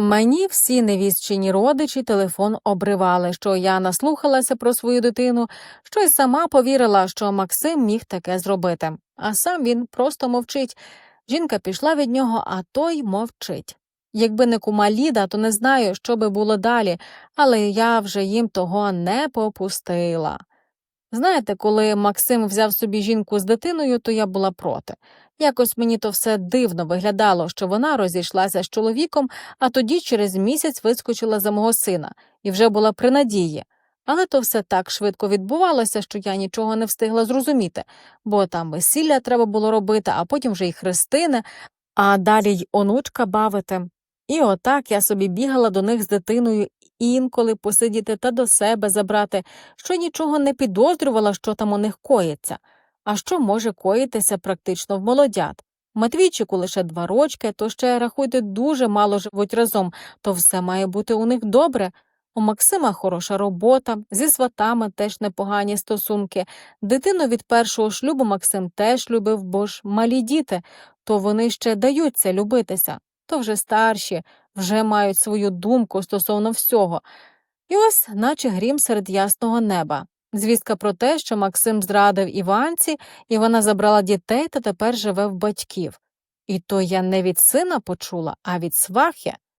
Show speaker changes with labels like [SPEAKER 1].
[SPEAKER 1] Мені всі невістчині родичі телефон обривали, що я наслухалася про свою дитину, що й сама повірила, що Максим міг таке зробити. А сам він просто мовчить. Жінка пішла від нього, а той мовчить. Якби не кума Ліда, то не знаю, що би було далі, але я вже їм того не попустила. Знаєте, коли Максим взяв собі жінку з дитиною, то я була проти. Якось мені то все дивно виглядало, що вона розійшлася з чоловіком, а тоді через місяць вискочила за мого сина і вже була при надії. Але то все так швидко відбувалося, що я нічого не встигла зрозуміти, бо там весілля треба було робити, а потім вже й хрестини, а далі й онучка бавити. І отак я собі бігала до них з дитиною інколи посидіти та до себе забрати, що нічого не підозрювала, що там у них коїться. А що може коїтися практично в молодят? Матвійчику лише два рочки, то ще, рахуйте, дуже мало живуть разом, то все має бути у них добре. У Максима хороша робота, зі сватами теж непогані стосунки. Дитину від першого шлюбу Максим теж любив, бо ж малі діти, то вони ще даються любитися, то вже старші, вже мають свою думку стосовно всього. І ось, наче грім серед ясного неба. Звістка про те, що Максим зрадив Іванці, і вона забрала дітей та тепер живе в батьків. І то я не від сина почула, а від свахи.